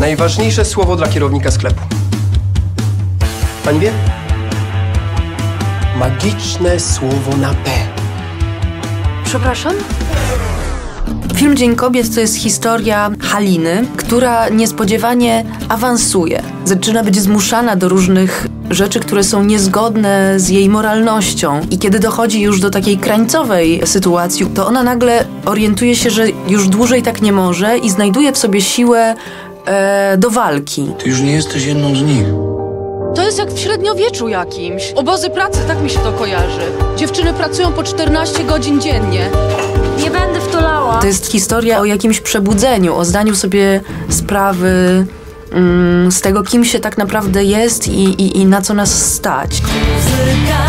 Najważniejsze słowo dla kierownika sklepu. Pani wie? Magiczne słowo na P. Przepraszam? Film Dzień Kobiet to jest historia Haliny, która niespodziewanie awansuje. Zaczyna być zmuszana do różnych rzeczy, które są niezgodne z jej moralnością. I kiedy dochodzi już do takiej krańcowej sytuacji, to ona nagle orientuje się, że już dłużej tak nie może i znajduje w sobie siłę e, do walki. Ty już nie jesteś jedną z nich. To jest jak w średniowieczu jakimś. Obozy pracy, tak mi się to kojarzy. Dziewczyny pracują po 14 godzin dziennie. Nie będę wtulała. To jest historia o jakimś przebudzeniu, o zdaniu sobie sprawy mm, z tego, kim się tak naprawdę jest i, i, i na co nas stać. Muzyka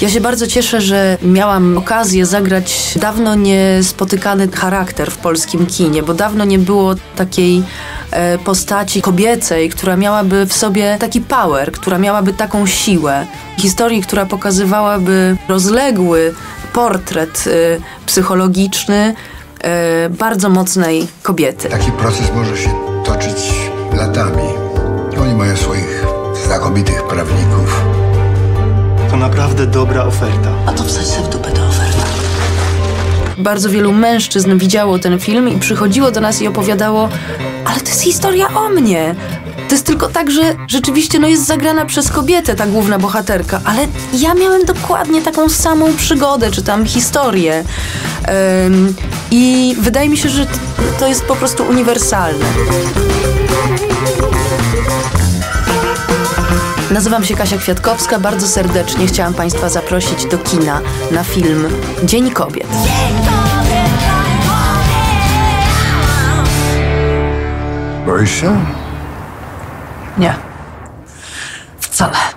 Ja się bardzo cieszę, że miałam okazję zagrać dawno niespotykany charakter w polskim kinie, bo dawno nie było takiej e, postaci kobiecej, która miałaby w sobie taki power, która miałaby taką siłę. Historii, która pokazywałaby rozległy portret e, psychologiczny e, bardzo mocnej kobiety. Taki proces może się toczyć latami. Oni mają swoich znakomitych prawników. To naprawdę dobra oferta. Bardzo wielu mężczyzn widziało ten film i przychodziło do nas i opowiadało, ale to jest historia o mnie. To jest tylko tak, że rzeczywiście no, jest zagrana przez kobietę ta główna bohaterka, ale ja miałem dokładnie taką samą przygodę, czy tam historię. Ym, I wydaje mi się, że to jest po prostu uniwersalne. Nazywam się Kasia Kwiatkowska, bardzo serdecznie chciałam Państwa zaprosić do kina na film Dzień Kobiet. Boisz się? Nie. Wcale.